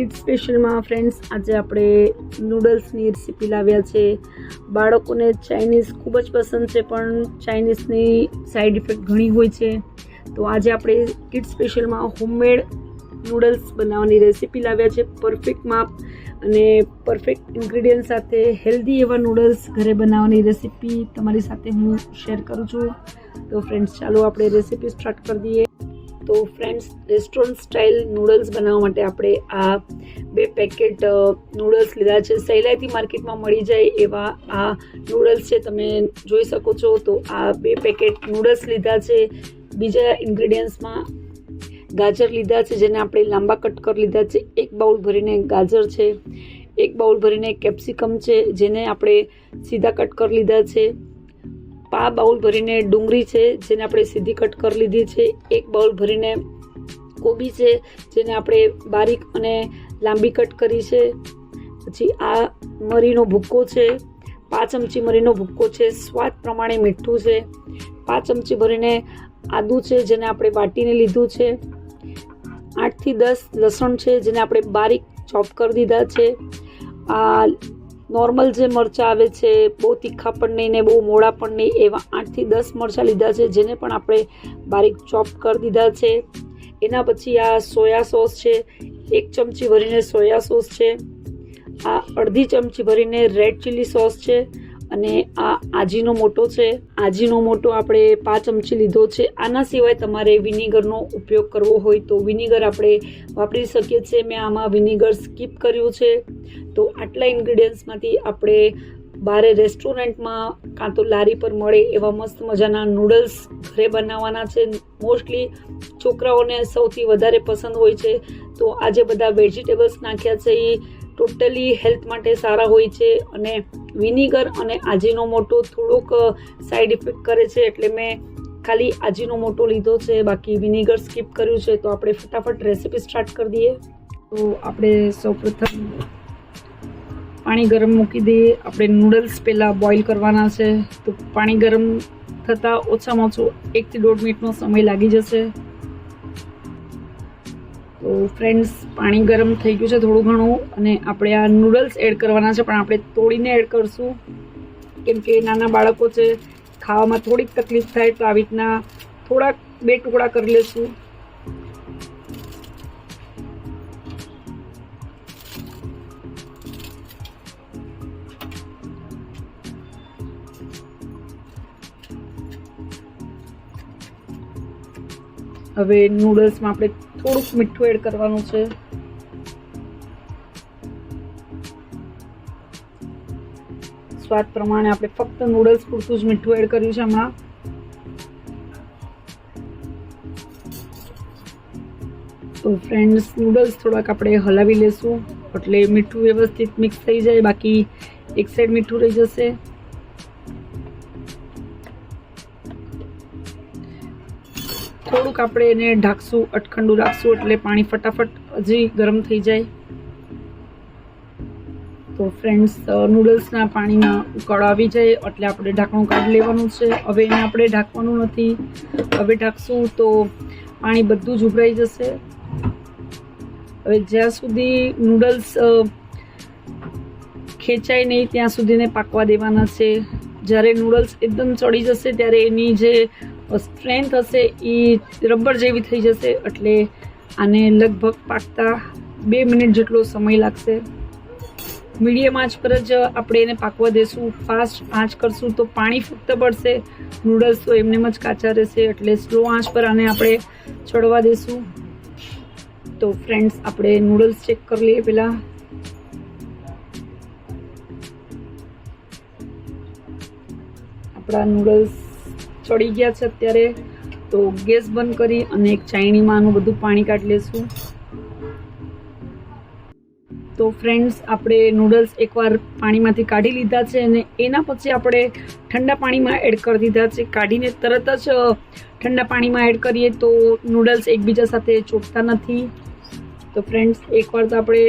Kid સ્પેશિયલમાં friends આજે આપણે નૂડલ્સની recipe લાવ્યા છે. બાળકોને ચાઇનીઝ ખૂબ જ પસંદ છે, પણ ચાઇનીઝની સાઈડ ઇફેક્ટ ઘણી હોય છે. તો આજે આપણે કિડ સ્પેશિયલમાં હોમમેડ નૂડલ્સ બનાવવાની રેસીપી લાવ્યા છે. પરફેક્ટ માપ અને પરફેક્ટ ઇન્ગ્રીડિયન્ટ સાથે હેલ્ધી એવા નૂડલ્સ ઘરે બનાવવાની રેસીપી તમારી સાથે હું શેર કરું છું. તો ફ્રેન્ડ્સ ચાલો આપણે રેસીપી સ્ટાર્ટ કરી દઈએ. તો ફ્રેન્ડ્સ રેસ્ટોરન્ટ સ્ટાઇલ નૂડલ્સ બનાવવા માટે આપણે આ બે પેકેટ નૂડલ્સ લીધા છે. સહેલાઈથી માર્કેટમાં મળી જાય એવા આ નૂડલ્સ છે. તમે જોઈ શકો છો તો આ બે પેકેટ નૂડલ્સ લીધા છે. બીજા ઇન્ગ્રીડિયન્ટ્સમાં ગાજર લીધા છે, જેને આપણે લાંબા કટ કરી લીધા છે. એક બાઉલ ભરીને ગાજર છે. એક બાઉલ ભરીને કેપ્સિકમ છે, જેને આપણે સીધા કટ કરી લીધા છે. પા બાઉલ ભરીને ડુંગળી છે, જેને આપણે સીધી કટ કરી લીધી છે. એક બાઉલ ભરીને કોબી છે, જેને આપણે બારીક અને લાંબી કટ કરી છે. પછી આ મરીનો ભૂક્કો છે. પાંચ ચમચી મરીનો ભૂક્કો છે. સ્વાદ પ્રમાણે મીઠું છે. પાંચ ચમચી ભરીને આદું છે, જેને આપણે વાટીને લીધું છે. આઠથી દસ લસણ છે, જેને આપણે બારીક ચોપ કરી દીધા છે. આ નોર્મલ જે મરચાં આવે છે, બહુ તીખા પણ નહીં ને બહુ મોડા પણ નહીં, એવા આઠથી દસ મરચાં લીધા છે, જેને પણ આપણે બારીક ચોપ કરી દીધા છે. એના પછી આ સોયા સોસ છે, એક ચમચી ભરીને સોયા સોસ છે. આ અડધી ચમચી ભરીને રેડ ચીલી સોસ છે. અને આ આજીનો મોટો છે. આજીનો મોટો આપણે પાંચ ચમચી લીધો છે. આના સિવાય તમારે વિનેગરનો ઉપયોગ કરવો હોય તો વિનેગર આપણે વાપરી શકીએ છીએ. મેં આમાં વિનેગર સ્કીપ કર્યું છે. તો આટલા ઇન્ગ્રીડિયન્ટ્સમાંથી આપણે બારે રેસ્ટોરન્ટમાં કાં તો લારી પર મળે એવા મસ્ત મજાના નૂડલ્સ ઘરે બનાવવાના છે. મોસ્ટલી છોકરાઓને સૌથી વધારે પસંદ હોય છે. તો આજે બધા વેજીટેબલ્સ નાખ્યા છે. એ ટોટલી હેલ્થ માટે સારા હોય છે અને વિનેગર અને આજીનો મોટો થોડોક સાઈડ ઇફેક્ટ કરે છે એટલે મેં ખાલી આજીનો મોટો લીધો છે, બાકી વિનેગર સ્કીપ કર્યું છે, તો આપણે ફટાફટ રેસીપી સ્ટાર્ટ કરી દઈએ. તો આપણે સૌપ્રથમ પાણી ગરમ મૂકી દઈએ. આપણે નૂડલ્સ પહેલાં બોઇલ કરવાના છે. તો પાણી ગરમ થતાં ઓછામાં ઓછું એકથી દોઢ મિનિટનો સમય લાગી જશે. તો ફ્રેન્ડ્સ, પાણી ગરમ થઈ ગયું છે થોડું ઘણું અને આપણે આ નૂડલ્સ એડ કરવાના છે, પણ આપણે તોડીને એડ કરશું. કેમ કે નાના બાળકો છે, ખાવામાં થોડીક તકલીફ થાય તો આવી રીતના થોડાક, બે ટુકડા કરી લેશું. હવે નૂડલ્સમાં આપણે થોડુંક મીઠું એડ કરવાનું છે. સ્વાદ પ્રમાણે આપણે ફક્ત નૂડલ્સ પૂરતું જ મીઠું એડ કર્યું છે હમણાં. તો ફ્રેન્ડ્સ નૂડલ્સ થોડાક આપણે હલાવી લેશું. એટલે મીઠું વ્યવસ્થિત મિક્સ થઈ જાય. બાકી એક સાઈડ મીઠું રહી જશે. આપણે એને ઢાંકશું, અટખંડુ રાખશું એટલે પાણી ફટાફટ હજી ગરમ થઈ જાય. તો ફ્રેન્ડ્સ નૂડલ્સના પાણીમાં ઉકાળો આવી જાય એટલે આપણે ઢાંકણું કાઢી લેવાનું છે. હવે એને આપણે ઢાંકવાનું નથી. હવે ઢાંકશું તો પાણી બધું જ ઉભરાઈ જશે. હવે જ્યાં સુધી નૂડલ્સ ખેંચાય નહીં ત્યાં સુધીને પાકવા દેવાના છે. જ્યારે નૂડલ્સ એકદમ ચડી જશે ત્યારે એની જે સ્ટ્રેન્થ હશે એ રબર જેવી થઈ જશે એટલે આને લગભગ પાકતા બે મિનિટ જેટલો સમય લાગશે. મીડિયમ આંચ પર જ આપણે એને પાકવા દેશું. ફાસ્ટ આંચ કરશું તો પાણી ફક્ત પડશે નૂડલ્સ તો એમને જ કાચા રહેશે એટલે સ્લો આંચ પર આને આપણે ચડવા દેશું. તો ફ્રેન્ડ્સ આપણે નૂડલ્સ ચેક કરી લઈએ પહેલાં. આપણા નૂડલ્સ ચડી ગયા છે અત્યારે. તો ગેસ બંધ કરી અને એક ચાયણીમાં આનું બધું પાણી કાઢી લેશું. તો ફ્રેન્ડ્સ આપણે નૂડલ્સ એકવાર પાણીમાંથી કાઢી લીધા છે અને એના પછી આપણે ઠંડા પાણીમાં એડ કરી દીધા છે. કાઢીને તરત જ ઠંડા પાણીમાં એડ કરીએ તો નૂડલ્સ એકબીજા સાથે ચોટતા નથી. તો ફ્રેન્ડ્સ એકવાર તો આપણે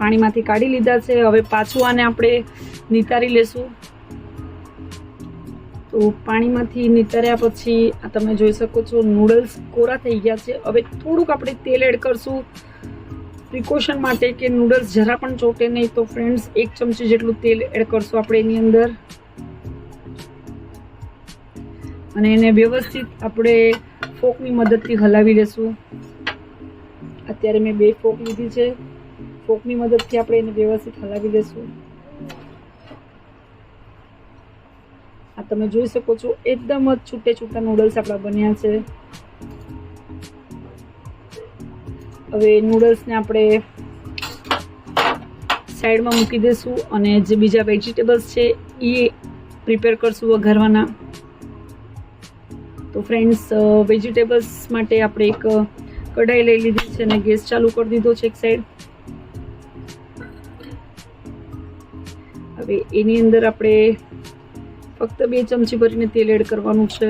પાણીમાંથી કાઢી લીધા છે. હવે પાછું આને આપણે નિતારી લેશું. તો પાણીમાંથી નિતાર્યા પછી આ તમે જોઈ શકો છો નૂડલ્સ કોરા થઈ ગયા છે. હવે થોડુંક આપણે તેલ એડ કરશું. પ્રિકોશન માટે કે નૂડલ્સ જરા પણ ચોટે નહીં તો ફ્રેન્ડ્સ એક ચમચી જેટલું તેલ એડ કરશું આપણે એની અંદર. અને એને વ્યવસ્થિત આપણે ફોકની મદદથી હલાવી લેશું. અત્યારે મેં બે ફોક લીધી છે. ફોકની મદદથી આપણે એને વ્યવસ્થિત હલાવી લેશું. આ તમે જોઈ શકો છો, એકદમ જ છૂટે છૂટા નૂડલ્સ આપણા બન્યા છે. હવે નૂડલ્સને આપણે સાઈડમાં મૂકી દઈશું અને જે બીજા વેજીટેબલ્સ છે, એ પ્રિપેર કરશું વઘારવાના. તો ફ્રેન્ડ્સ વેજીટેબલ્સ માટે આપણે એક કઢાઈ લઈ લીધી છે અને ગેસ ચાલુ કરી દીધો છે એક સાઈડ હવે એની અંદર આપણે ફક્ત બે ચમચી ભરીને તેલ એડ કરવાનું છે.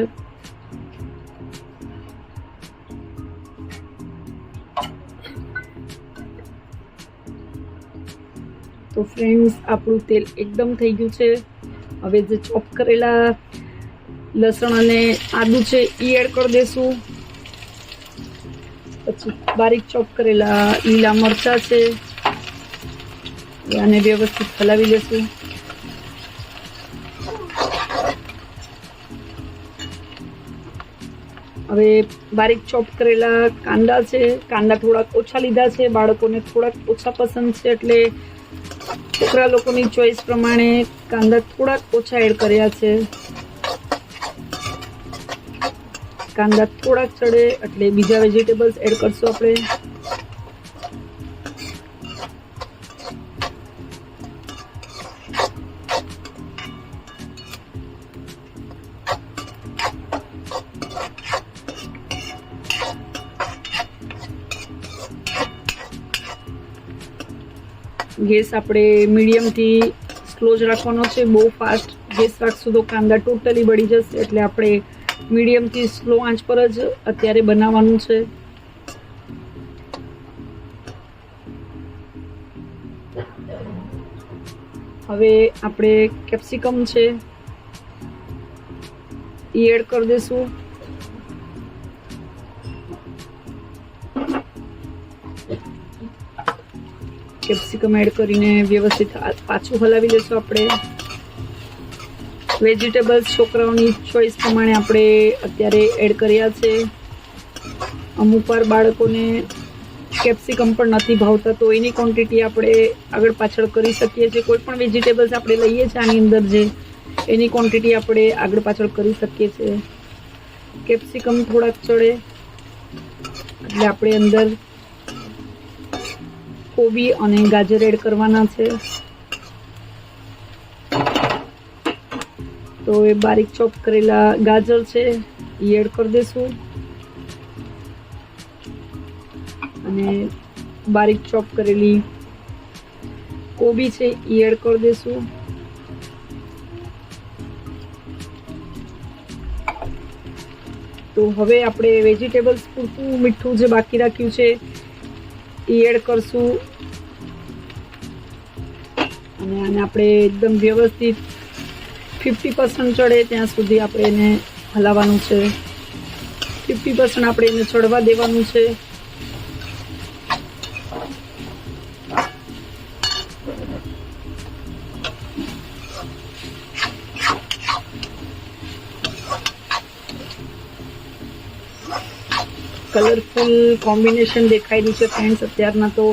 તો ફ્રેન્ડ્સ આપણું તેલ એકદમ થઈ ગયું છે. હવે જે ચોપ કરેલા લસણ અને આદુ છે એ એડ કરી દેશું. પછી બારીક ચોપ કરેલા લીલા મરચાં છે આને વ્યવસ્થિત હલાવી લેશું. હવે બારીક ચોપ કરેલા કાંદા છે, કાંદા થોડાક ઓછા લીધા છે, બાળકોને થોડાક ઓછા પસંદ છે, એટલે છોકરા લોકોની ચોઈસ પ્રમાણે કાંદા થોડાક ઓછા એડ કર્યા છે. કાંદા થોડાક ચડે, એટલે બીજા વેજીટેબલ્સ એડ કરશું આપણે. ગેસ આપણે મીડિયમથી સ્લો જ રાખવાનો છે. બહુ ફાસ્ટ ગેસ રાખશું તો કાંદા ટોટલી બળી જશે એટલે આપણે મીડિયમથી સ્લો આંચ પર જ અત્યારે બનાવવાનું છે. હવે આપણે કેપ્સિકમ છે. એ એડ કરી દઈશું. કેપ્સિકમ એડ કરીને વ્યવસ્થિત પાછું હલાવી લઈશું આપણે. વેજીટેબલ્સ છોકરાઓની ચોઈસ પ્રમાણે આપણે અત્યારે એડ કર્યા છે. અમુક વાર બાળકોને કેપ્સિકમ પણ નથી ભાવતા, તો એની ક્વોન્ટિટી આપણે આગળ પાછળ કરી શકીએ છીએ. કોઈ પણ વેજીટેબલ્સ આપણે લઈએ છીએ આની અંદર જે, એની ક્વોન્ટિટી આપણે આગળ પાછળ કરી શકીએ છીએ. કેપ્સિકમ થોડાક ચડે, એટલે આપણે અંદર કોબી અને ગાજર એડ કરવાના છે. તો એ બારીક ચોપ કરેલા ગાજર છે એ એડ કરી દઈશું અને બારીક ચોપ કરેલી કોબી છે એ એડ કરી દઈશું તો હવે આપણે વેજીટેબલ્સ પૂરતું મીઠું જે બાકી રાખ્યું છે એ એડ કરશું. અને આને આપણે એકદમ વ્યવસ્થિત ફિફ્ટી પર્સન્ટ ચડે ત્યાં સુધી આપણે એને હલાવવાનું છે. ફિફ્ટી પર્સન્ટ આપણે એને ચડવા દેવાનું છે. કલરફુલ કોમ્બિનેશન દેખાઈ રહ્યું છે ફ્રેન્ડ્સ અત્યારના તો.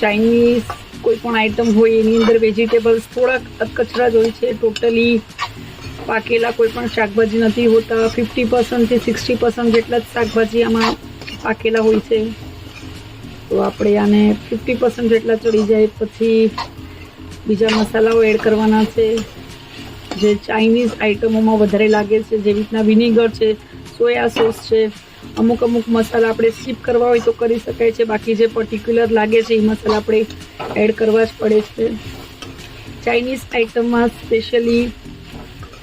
ચાઇનીઝ કોઈ પણ આઈટમ હોય, એની અંદર વેજીટેબલ્સ થોડાક કચરા જ હોય છે. ટોટલી પાકેલા કોઈ પણ શાકભાજી નથી હોતા. ફિફ્ટી પર્સન્ટથી સિક્સટી પર્સન્ટ જેટલા જ શાકભાજી આમાં પાકેલા હોય છે. તો આપણે આને ફિફ્ટી પર્સન્ટ જેટલા ચડી જાય, પછી બીજા મસાલાઓ એડ કરવાના છે. જે ચાઇનીઝ આઇટમોમાં વધારે લાગે છે, જેવી રીતના વિનેગર છે સોયા સોસ છે, અમુક અમુક મસાલા આપણે સ્કીપ કરવા હોય તો કરી શકાય છે, બાકી જે પર્ટિક્યુલર લાગે છે, એ મસાલા આપણે એડ કરવા જ પડે છે. ચાઇનીઝ આઇટમમાં સ્પેશિયલી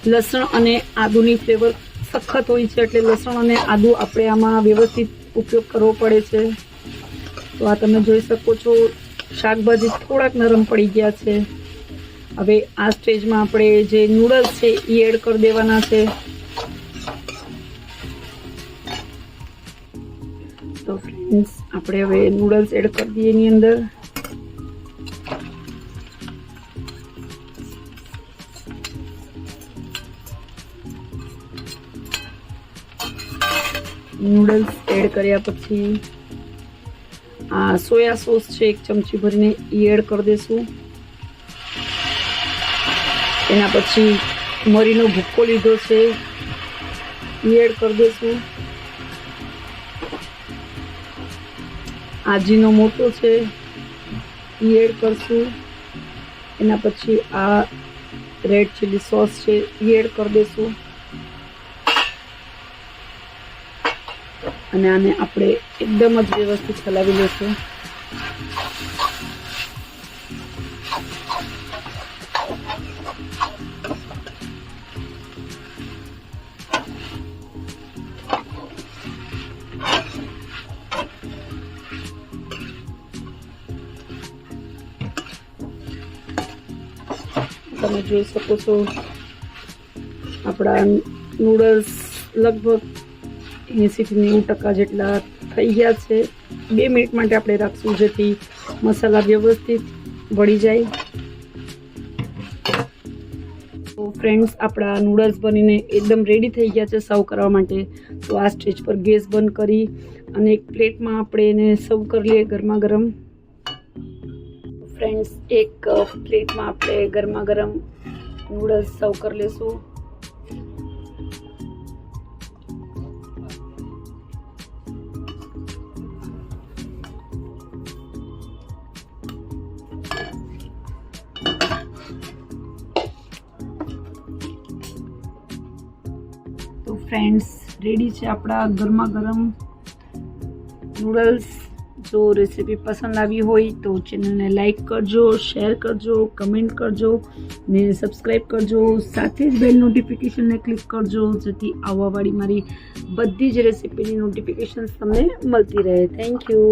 લસણ અને આદુની ફ્લેવર સખત હોય છે, એટલે લસણ અને આદુ આપણે આમાં વ્યવસ્થિત ઉપયોગ કરવો પડે છે. તો આ તમે જોઈ શકો છો, શાકભાજી થોડાક નરમ પડી ગયા છે. હવે આ સ્ટેજમાં આપણે જે નૂડલ્સ છે એ એડ કરી દેવાના છે. તો ફ્રેન્ડ્સ આપણે હવે નૂડલ્સ એડ કરી દઈએ એની અંદર. નૂડલ્સ એડ કર્યા પછી આ સોયા સોસ છે, એક ચમચી ભરીને એ એડ કરી દઈશું એના પછી મરીનો ભૂક્કો લીધો છે. એ એડ કરી દઈશું. આજીનો મોટો છે. એ એડ કરશું. એના પછી આ રેડ ચીલી સોસ છે એ એડ કરી દઈશું. અને આને આપણે એકદમ જ વ્યવસ્થિત ચલાવી લઈશું. તમે જોઈ શકો છો. આપણા નૂડલ્સ લગભગ એંસીથી નેવું ટકા જેટલા થઈ ગયા છે. બે મિનિટ માટે આપણે રાખશું જેથી મસાલા વ્યવસ્થિત વળી જાય. તો ફ્રેન્ડ્સ આપણા નૂડલ્સ બનીને એકદમ રેડી થઈ ગયા છે સર્વ કરવા માટે. તો આ સ્ટેજ પર ગેસ બંધ કરી અને એક પ્લેટમાં આપણે એને સર્વ કરી લઈએ ગરમા ગરમ. ફ્રેન્ડ્સ એક પ્લેટમાં આપણે ગરમા ગરમ નૂડલ્સ સર્વ કરી લેશું. તો ફ્રેન્ડ્સ રેડી છે આપણા ગરમા ગરમ નૂડલ્સ જો રેસીપી પસંદ આવી હોય તો ચેનલને લાઇક કરજો શેર કરજો કમેન્ટ કરજો ને સબસ્ક્રાઈબ કરજો. સાથે જ બેલ નોટિફિકેશનને ક્લિક કરજો, જેથી આવવાવાળી મારી બધી જ રેસીપીની નોટિફિકેશન તમને મળતી રહે. Thank you